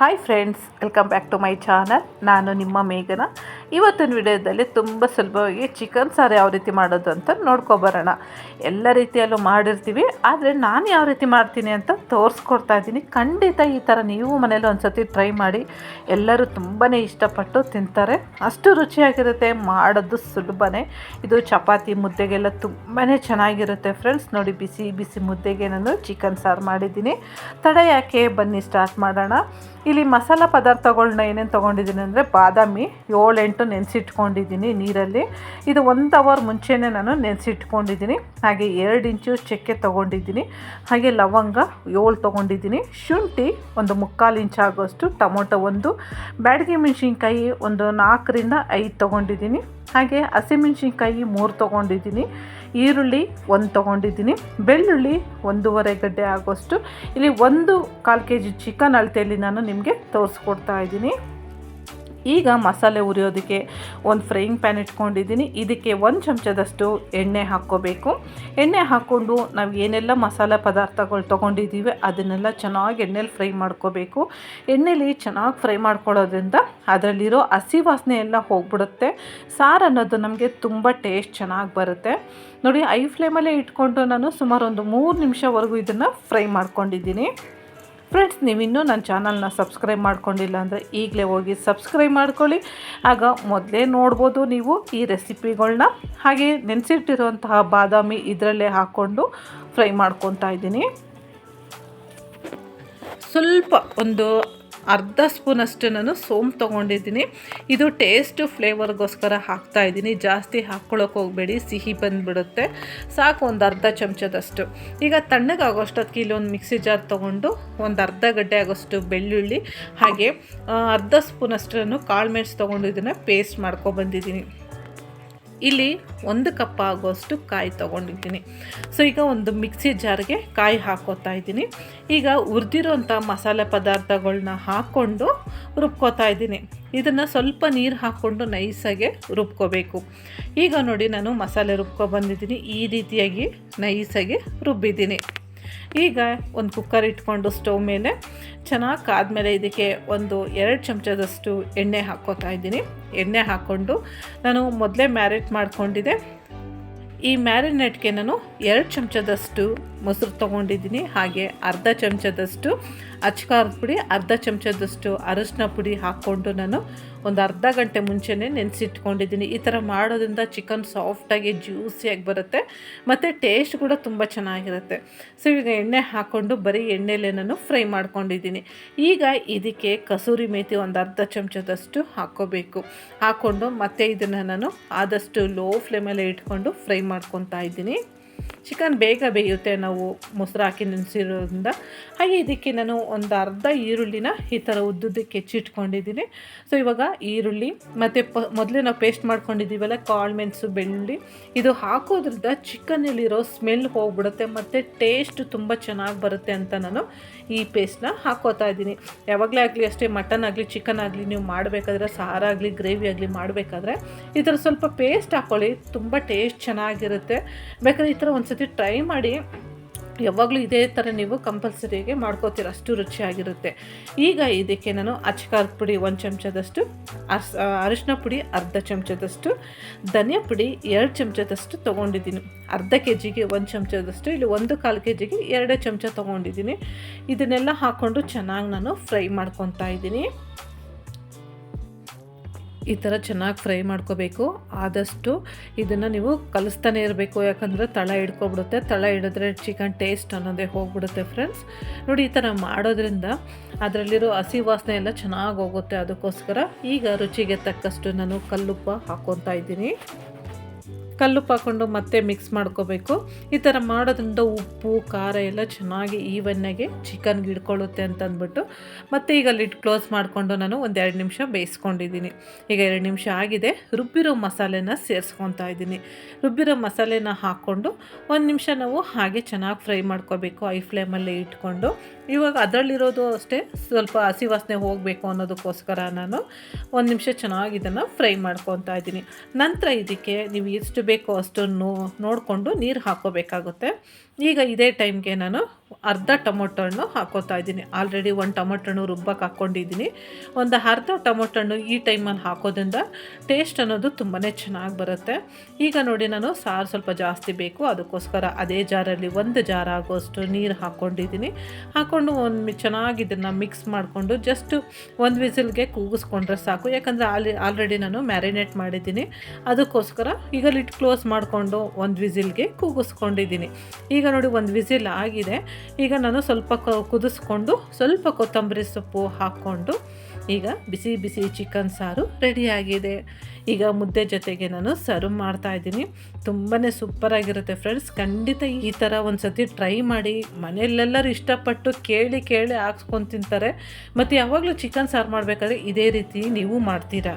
Hi friends welcome back to my channel ನಾನು ನಿಮ್ಮ ಮೇಘನ. ಇವತ್ತಿನ ವಿಡಿಯೋದಲ್ಲಿ ತುಂಬ ಸುಲಭವಾಗಿ ಚಿಕನ್ ಸಾರು ಯಾವ ರೀತಿ ಮಾಡೋದು ಅಂತ ನೋಡ್ಕೊಬರೋಣ. ಎಲ್ಲ ರೀತಿಯಲ್ಲೂ ಮಾಡಿರ್ತೀವಿ, ಆದರೆ ನಾನು ಯಾವ ರೀತಿ ಮಾಡ್ತೀನಿ ಅಂತ ತೋರಿಸ್ಕೊಡ್ತಾ ಇದ್ದೀನಿ. ಖಂಡಿತ ಈ ಥರ ನೀವು ಮನೇಲಿ ಒಂದು ಸತಿ ಟ್ರೈ ಮಾಡಿ. ಎಲ್ಲರೂ ತುಂಬಾ ಇಷ್ಟಪಟ್ಟು ತಿಂತಾರೆ. ಅಷ್ಟು ರುಚಿಯಾಗಿರುತ್ತೆ, ಮಾಡೋದು ಸುಲಭನೇ. ಇದು ಚಪಾತಿ ಮುದ್ದೆಗೆಲ್ಲ ತುಂಬಾ ಚೆನ್ನಾಗಿರುತ್ತೆ ಫ್ರೆಂಡ್ಸ್ ನೋಡಿ, ಬಿಸಿ ಬಿಸಿ ಮುದ್ದೆಗೆ ನಾನು ಚಿಕನ್ ಸಾರು ಮಾಡಿದ್ದೀನಿ. ತಡ ಯಾಕೆ? ಬನ್ನಿ ಸ್ಟಾರ್ಟ್ ಮಾಡೋಣ. ಇಲ್ಲಿ ಮಸಾಲ ಪದಾರ್ಥಗಳನ್ನ ಏನೇನು ತೊಗೊಂಡಿದ್ದೀನಿ ಅಂದರೆ ಬಾದಾಮಿ ಏಳೆಂಟು ನೆನೆಸಿಟ್ಕೊಂಡಿದ್ದೀನಿ ನೀರಲ್ಲಿ. ಇದು ಒಂದು ಅವರ್ ಮುಂಚೆನೇ ನಾನು ನೆನೆಸಿಟ್ಕೊಂಡಿದ್ದೀನಿ. ಹಾಗೆ ಎರಡು ಇಂಚು ಚಕ್ಕೆ ತೊಗೊಂಡಿದ್ದೀನಿ. ಹಾಗೆ ಲವಂಗ ಏಳು ತೊಗೊಂಡಿದ್ದೀನಿ. ಶುಂಠಿ ಒಂದು ಮುಕ್ಕಾಲು ಇಂಚು ಆಗೋಷ್ಟು, ಟೊಮೊಟೊ ಒಂದು, ಬ್ಯಾಡಗಿ ಮೆಣಸಿನ್ಕಾಯಿ ಒಂದು ನಾಲ್ಕರಿಂದ ಐದು ತೊಗೊಂಡಿದ್ದೀನಿ. ಹಾಗೆ ಹಸಿಮೆಣ್ಸಿನ್ಕಾಯಿ ಮೂರು ತೊಗೊಂಡಿದ್ದೀನಿ. ಈರುಳ್ಳಿ ಒಂದು ತೊಗೊಂಡಿದ್ದೀನಿ. ಬೆಳ್ಳುಳ್ಳಿ ಒಂದೂವರೆ ಗಡ್ಡೆ ಆಗೋಷ್ಟು. ಇಲ್ಲಿ ಒಂದು ಕಾಲು ಕೆ ಜಿ ಚಿಕನ್ ಅಳತೆಯಲ್ಲಿ ನಾನು ನಿಮಗೆ ತೋರಿಸ್ಕೊಡ್ತಾ ಇದ್ದೀನಿ. ಈಗ ಮಸಾಲೆ ಉರಿಯೋದಕ್ಕೆ ಒಂದು ಫ್ರೈಯಿಂಗ್ ಪ್ಯಾನ್ ಇಟ್ಕೊಂಡಿದ್ದೀನಿ. ಇದಕ್ಕೆ ಒಂದು ಚಮಚದಷ್ಟು ಎಣ್ಣೆ ಹಾಕ್ಕೋಬೇಕು. ಎಣ್ಣೆ ಹಾಕ್ಕೊಂಡು ನಾವು ಏನೆಲ್ಲ ಮಸಾಲೆ ಪದಾರ್ಥಗಳು ತೊಗೊಂಡಿದ್ದೀವಿ ಅದನ್ನೆಲ್ಲ ಚೆನ್ನಾಗಿ ಎಣ್ಣೆಲಿ ಫ್ರೈ ಮಾಡ್ಕೋಬೇಕು. ಎಣ್ಣೆಲಿ ಚೆನ್ನಾಗಿ ಫ್ರೈ ಮಾಡ್ಕೊಳ್ಳೋದ್ರಿಂದ ಅದರಲ್ಲಿರೋ ಹಸಿ ವಾಸನೆ ಎಲ್ಲ ಹೋಗ್ಬಿಡುತ್ತೆ. ಸಾರು ಅನ್ನೋದು ನಮಗೆ ತುಂಬ ಟೇಸ್ಟ್ ಚೆನ್ನಾಗಿ ಬರುತ್ತೆ. ನೋಡಿ ಐ ಫ್ಲೇಮಲ್ಲೇ ಇಟ್ಕೊಂಡು ನಾನು ಸುಮಾರು ಒಂದು ಮೂರು ನಿಮಿಷವರೆಗೂ ಇದನ್ನು ಫ್ರೈ ಮಾಡ್ಕೊಂಡಿದ್ದೀನಿ. ಫ್ರೆಂಡ್ಸ್ ನೀವಿನ್ನೂ ನನ್ನ ಚಾನಲ್ನ ಸಬ್ಸ್ಕ್ರೈಬ್ ಮಾಡ್ಕೊಂಡಿಲ್ಲ ಅಂದರೆ ಈಗಲೇ ಹೋಗಿ ಸಬ್ಸ್ಕ್ರೈಬ್ ಮಾಡ್ಕೊಳ್ಳಿ. ಆಗ ಮೊದಲೇ ನೋಡ್ಬೋದು ನೀವು ಈ ರೆಸಿಪಿಗಳನ್ನ ಹಾಗೆ ನೆನೆಸಿಟ್ಟಿರುವಂತಹ ಬಾದಾಮಿ ಇದರಲ್ಲೇ ಹಾಕ್ಕೊಂಡು ಫ್ರೈ ಮಾಡ್ಕೊತಾ ಇದ್ದೀನಿ. ಸ್ವಲ್ಪ ಒಂದು ಅರ್ಧ ಸ್ಪೂನಷ್ಟು ನಾನು ಸೋಂಪು ತೊಗೊಂಡಿದ್ದೀನಿ. ಇದು ಟೇಸ್ಟು ಫ್ಲೇವರ್ಗೋಸ್ಕರ ಹಾಕ್ತಾ ಇದ್ದೀನಿ. ಜಾಸ್ತಿ ಹಾಕ್ಕೊಳ್ಳೋಕೆ ಹೋಗಬೇಡಿ, ಸಿಹಿ ಬಂದುಬಿಡುತ್ತೆ. ಸಾಕು, ಒಂದು ಅರ್ಧ ಚಮಚದಷ್ಟು. ಈಗ ತಣ್ಣಗಾಗೋಷ್ಟೊತ್ತಿಗೆ ಒಂದು ಮಿಕ್ಸಿ ಜಾರ್ ತೊಗೊಂಡು ಒಂದು ಅರ್ಧ ಗಡ್ಡೆ ಆಗೋಷ್ಟು ಬೆಳ್ಳುಳ್ಳಿ, ಹಾಗೆ ಅರ್ಧ ಸ್ಪೂನಷ್ಟು ನಾನು ಕಾಳು ಮೆಣಸು ತೊಗೊಂಡು ಇದನ್ನು ಪೇಸ್ಟ್ ಮಾಡ್ಕೊಬಂದಿದ್ದೀನಿ ಇಲ್ಲಿ ಒಂದು ಕಪ್ ಆಗೋಷ್ಟು ಕಾಯಿ ತೊಗೊಂಡಿದ್ದೀನಿ. ಸೊ ಈಗ ಒಂದು ಮಿಕ್ಸಿ ಜಾರ್ಗೆ ಕಾಯಿ ಹಾಕೋತಾ ಇದ್ದೀನಿ. ಈಗ ಹುರಿದಿರೋಂಥ ಮಸಾಲೆ ಪದಾರ್ಥಗಳನ್ನ ಹಾಕ್ಕೊಂಡು ರುಬ್ಕೋತಾ ಇದ್ದೀನಿ. ಇದನ್ನು ಸ್ವಲ್ಪ ನೀರು ಹಾಕ್ಕೊಂಡು ನೈಸಾಗೆ ರುಬ್ಕೋಬೇಕು. ಈಗ ನೋಡಿ ನಾನು ಮಸಾಲೆ ರುಬ್ಕೊ ಬಂದಿದ್ದೀನಿ. ಈ ರೀತಿಯಾಗಿ ನೈಸಾಗೆ ರುಬ್ಬಿದ್ದೀನಿ. ಈಗ ಒಂದು ಕುಕ್ಕರ್ ಇಟ್ಕೊಂಡು ಸ್ಟವ್ ಮೇಲೆ ಚೆನ್ನಾಗಿ ಕಾದ್ಮೇಲೆ ಇದಕ್ಕೆ ಒಂದು ಎರಡು ಚಮಚದಷ್ಟು ಎಣ್ಣೆ ಹಾಕೋತಾ ಇದ್ದೀನಿ. ಎಣ್ಣೆ ಹಾಕ್ಕೊಂಡು ನಾನು ಮೊದಲೇ ಮ್ಯಾರಿನೇಟ್ ಮಾಡಿಕೊಂಡಿದ್ದೆ. ಈ ಮ್ಯಾರಿನೇಟ್ಗೆ ನಾನು ಎರಡು ಚಮಚದಷ್ಟು ಮೊಸರು ತೊಗೊಂಡಿದ್ದೀನಿ, ಹಾಗೆ ಅರ್ಧ ಚಮಚದಷ್ಟು ಅಚ್ಕಾರದ ಪುಡಿ, ಅರ್ಧ ಚಮಚದಷ್ಟು ಅರಶಿನ ಪುಡಿ ಹಾಕ್ಕೊಂಡು ನಾನು ಒಂದು ಅರ್ಧ ಗಂಟೆ ಮುಂಚೆನೇ ನೆನೆಸಿಟ್ಕೊಂಡಿದ್ದೀನಿ. ಈ ಥರ ಮಾಡೋದ್ರಿಂದ ಚಿಕನ್ ಸಾಫ್ಟಾಗಿ ಜ್ಯೂಸಿಯಾಗಿ ಬರುತ್ತೆ, ಮತ್ತು ಟೇಸ್ಟ್ ಕೂಡ ತುಂಬ ಚೆನ್ನಾಗಿರುತ್ತೆ. ಸೊ, ಈಗ ಎಣ್ಣೆ ಹಾಕ್ಕೊಂಡು ಬರೀ ಎಣ್ಣೆಲೇ ನಾನು ಫ್ರೈ ಮಾಡ್ಕೊಂಡಿದ್ದೀನಿ. ಈಗ ಇದಕ್ಕೆ ಕಸೂರಿ ಮೇಥಿ ಒಂದು ಅರ್ಧ ಚಮಚದಷ್ಟು ಹಾಕ್ಕೋಬೇಕು. ಹಾಕ್ಕೊಂಡು ಮತ್ತೆ ಇದನ್ನು ನಾನು ಆದಷ್ಟು ಲೋ ಫ್ಲೇಮಲ್ಲೇ ಇಟ್ಕೊಂಡು ಫ್ರೈ ಮಾಡ್ಕೊತಾ ಇದ್ದೀನಿ. ಚಿಕನ್ ಬೇಗ ಬೇಯುತ್ತೆ ನಾವು ಮೊಸರು ಹಾಕಿ ನೆನೆಸಿರೋದ್ರಿಂದ. ಹಾಗೆ ಇದಕ್ಕೆ ನಾನು ಒಂದು ಅರ್ಧ ಈರುಳ್ಳಿನ ಈ ಥರ ಉದ್ದುದಕ್ಕೆ ಹೆಚ್ಚಿಟ್ಕೊಂಡಿದ್ದೀನಿ. ಸೊ ಇವಾಗ ಈರುಳ್ಳಿ ಮತ್ತು ಪ, ಮೊದಲೇ ನಾವು ಪೇಸ್ಟ್ ಮಾಡ್ಕೊಂಡಿದ್ದೀವಲ್ಲ, ಕಾಳು, ಮೆಣಸು, ಬೆಳ್ಳುಳ್ಳಿ. ಇದು ಹಾಕೋದ್ರಿಂದ ಚಿಕನ್ನಲ್ಲಿರೋ ಸ್ಮೆಲ್ ಹೋಗ್ಬಿಡುತ್ತೆ ಮತ್ತು ಟೇಸ್ಟ್ ತುಂಬ ಚೆನ್ನಾಗಿ ಬರುತ್ತೆ ಅಂತ ನಾನು ಈ ಪೇಸ್ಟ್ನ ಹಾಕೋತಾ ಇದ್ದೀನಿ. ಯಾವಾಗಲೇ ಆಗಲಿ ಅಷ್ಟೇ ಮಟನ್ ಆಗಲಿ ಚಿಕನ್ ಆಗಲಿ ನೀವು ಮಾಡಬೇಕಾದ್ರೆ ಸಾರಾಗಲಿ ಗ್ರೇವಿ ಆಗಲಿ ಮಾಡಬೇಕಾದ್ರೆ ಈ ಥರ ಸ್ವಲ್ಪ ಪೇಸ್ಟ್ ಹಾಕ್ಕೊಳ್ಳಿ ತುಂಬ ಟೇಸ್ಟ್ ಚೆನ್ನಾಗಿರುತ್ತೆ. ಬೇಕಾದ್ರೆ ಈ ಥರ ಒಂದು ಸತಿ ಟ್ರೈ ಮಾಡಿ, ಯಾವಾಗಲೂ ಇದೇ ಥರ ನೀವು ಕಂಪಲ್ಸರಿಗೆ ಮಾಡ್ಕೋತೀರ, ಅಷ್ಟು ರುಚಿಯಾಗಿರುತ್ತೆ. ಈಗ ಇದಕ್ಕೆ ನಾನು ಅಚ್ಕಾರದ ಪುಡಿ ಒಂದು ಚಮಚದಷ್ಟು, ಅರ್ಸ್ ಅರಿಶಿನ ಪುಡಿ ಅರ್ಧ ಚಮಚದಷ್ಟು, ಧನಿಯಾ ಪುಡಿ ಎರಡು ಚಮಚದಷ್ಟು ತೊಗೊಂಡಿದ್ದೀನಿ. ಅರ್ಧ ಕೆ ಜಿಗೆ ಒಂದು ಚಮಚದಷ್ಟು ಇಲ್ಲಿ ಒಂದು ಕಾಲು ಕೆ ಜಿಗೆ ಎರಡೇ ಚಮಚ ತೊಗೊಂಡಿದ್ದೀನಿ. ಇದನ್ನೆಲ್ಲ ಹಾಕ್ಕೊಂಡು ಚೆನ್ನಾಗಿ ನಾನು ಫ್ರೈ ಮಾಡ್ಕೊತಾ ಇದ್ದೀನಿ. ಈ ಥರ ಚೆನ್ನಾಗಿ ಫ್ರೈ ಮಾಡ್ಕೋಬೇಕು. ಆದಷ್ಟು ಇದನ್ನು ನೀವು ಕಲಿಸ್ತಾನೆ ಇರಬೇಕು. ಯಾಕಂದರೆ ತಳ ಹಿಡ್ಕೊಬಿಡುತ್ತೆ. ತಳ ಹಿಡಿದ್ರೆ ಚಿಕನ್ ಟೇಸ್ಟ್ ಅನ್ನೋದೇ ಹೋಗ್ಬಿಡುತ್ತೆ ಫ್ರೆಂಡ್ಸ್ ನೋಡಿ, ಈ ಥರ ಮಾಡೋದ್ರಿಂದ ಅದರಲ್ಲಿರೋ ಹಸಿ ವಾಸನೆ ಎಲ್ಲ ಚೆನ್ನಾಗಿ ಹೋಗುತ್ತೆ. ಅದಕ್ಕೋಸ್ಕರ ಈಗ ರುಚಿಗೆ ತಕ್ಕಷ್ಟು ನಾನು ಕಲ್ಲುಪ್ಪ ಹಾಕ್ಕೊತಾ ಇದ್ದೀನಿ. ಕಲ್ಲುಪ್ಪು ಹಾಕ್ಕೊಂಡು ಮತ್ತೆ ಮಿಕ್ಸ್ ಮಾಡ್ಕೋಬೇಕು. ಈ ಥರ ಮಾಡೋದ್ರಿಂದ ಉಪ್ಪು, ಖಾರ ಎಲ್ಲ ಚೆನ್ನಾಗಿ ಈವನ್ನಾಗಿ ಚಿಕನ್ಗೆ ಹಿಡ್ಕೊಳ್ಳುತ್ತೆ ಅಂತ ಅಂದ್ಬಿಟ್ಟು ಮತ್ತು ಈಗ ಲಿಡ್ ಕ್ಲೋಸ್ ಮಾಡಿಕೊಂಡು ನಾನು ಒಂದು ಎರಡು ನಿಮಿಷ ಬೇಯಿಸ್ಕೊಂಡಿದ್ದೀನಿ. ಈಗ ಎರಡು ನಿಮಿಷ ಆಗಿದೆ. ರುಬ್ಬಿರೋ ಮಸಾಲೆನ ಸೇರಿಸ್ಕೊತಾ ಇದ್ದೀನಿ. ರುಬ್ಬಿರೋ ಮಸಾಲೆನ ಹಾಕ್ಕೊಂಡು ಒಂದು ನಿಮಿಷ ನಾವು ಹಾಗೆ ಚೆನ್ನಾಗಿ ಫ್ರೈ ಮಾಡ್ಕೋಬೇಕು ಐ ಫ್ಲೇಮಲ್ಲೇ ಇಟ್ಕೊಂಡು. ಇವಾಗ ಅದರಲ್ಲಿರೋದು ಅಷ್ಟೇ ಸ್ವಲ್ಪ ಹಸಿ ವಾಸನೆ ಹೋಗಬೇಕು ಅನ್ನೋದಕ್ಕೋಸ್ಕರ ನಾನು ಒಂದು ನಿಮಿಷ ಚೆನ್ನಾಗಿ ಇದನ್ನು ಫ್ರೈ ಮಾಡ್ಕೊತಾ ಇದ್ದೀನಿ. ನಂತರ ಇದಕ್ಕೆ ನೀವು ಎಷ್ಟು ಬೇಕೋ ಅಷ್ಟನ್ನು ನೋಡಿಕೊಂಡು ನೀರು ಹಾಕೋಬೇಕಾಗುತ್ತೆ. ಈಗ ಇದೇ ಟೈಮ್ಗೆ ನಾನು ಅರ್ಧ ಟೊಮೊಟೊ ಹಣ್ಣು ಹಾಕೋತಾ ಇದ್ದೀನಿ. ಆಲ್ರೆಡಿ ಒಂದು ಟೊಮೊಟೊ ಹಣ್ಣು ರುಬ್ಬಕ್ಕೆ ಹಾಕ್ಕೊಂಡಿದ್ದೀನಿ ಒಂದು ಅರ್ಧ ಟೊಮೊಟೊ ಹಣ್ಣು ಈ ಟೈಮಲ್ಲಿ ಹಾಕೋದ್ರಿಂದ ಟೇಸ್ಟ್ ಅನ್ನೋದು ತುಂಬಾ ಚೆನ್ನಾಗಿ ಬರುತ್ತೆ. ಈಗ ನೋಡಿ ನಾನು ಸಾರು ಸ್ವಲ್ಪ ಜಾಸ್ತಿ ಬೇಕು. ಅದಕ್ಕೋಸ್ಕರ ಅದೇ ಜಾರಲ್ಲಿ ಒಂದು ಜಾರ್ ಆಗೋಷ್ಟು ನೀರು ಹಾಕ್ಕೊಂಡಿದ್ದೀನಿ ಹಾಕ್ಕೊಂಡು ಒಂದು ಚೆನ್ನಾಗಿ ಇದನ್ನು ಮಿಕ್ಸ್ ಮಾಡಿಕೊಂಡು ಜಸ್ಟ್ ಒಂದು ವಿಸಿಲ್ಗೆ ಕೂಗಿಸ್ಕೊಂಡ್ರೆ ಸಾಕು. ಯಾಕಂದರೆ ಆಲ್ ಆಲ್ರೆಡಿ ನಾನು ಮ್ಯಾರಿನೇಟ್ ಮಾಡಿದ್ದೀನಿ. ಅದಕ್ಕೋಸ್ಕರ ಈಗ ಲಿಟ್ ಕ್ಲೋಸ್ ಮಾಡಿಕೊಂಡು ಒಂದು ವಿಸಿಲ್ಗೆ ಕೂಗಿಸ್ಕೊಂಡಿದ್ದೀನಿ. ಈಗ ನೋಡಿ ಒಂದು ವಿಸಿಲ್ ಆಗಿದೆ. ಈಗ ನಾನು ಸ್ವಲ್ಪ ಕುದಿಸ್ಕೊಂಡು ಸ್ವಲ್ಪ ಕೊತ್ತಂಬರಿ ಸೊಪ್ಪು ಹಾಕ್ಕೊಂಡು ಈಗ ಬಿಸಿ ಬಿಸಿ ಚಿಕನ್ ಸಾರು ರೆಡಿಯಾಗಿದೆ ಈಗ ಮುದ್ದೆ ಜೊತೆಗೆ ನಾನು ಸರ್ವ್ ಮಾಡ್ತಾ ಇದ್ದೀನಿ. ತುಂಬಾ ಸೂಪರಾಗಿರುತ್ತೆ ಫ್ರೆಂಡ್ಸ್. ಖಂಡಿತ ಈ ಥರ ಒಂದು ಸತಿ ಟ್ರೈ ಮಾಡಿ. ಮನೆಯಲ್ಲೆಲ್ಲರೂ ಇಷ್ಟಪಟ್ಟು ಕೇಳಿ ಕೇಳಿ ಹಾಕ್ಸ್ಕೊಂಡು ತಿಂತಾರೆ. ಮತ್ತು ಯಾವಾಗಲೂ ಚಿಕನ್ ಸಾರು ಮಾಡಬೇಕಾದ್ರೆ ಇದೇ ರೀತಿ ನೀವು ಮಾಡ್ತೀರಾ?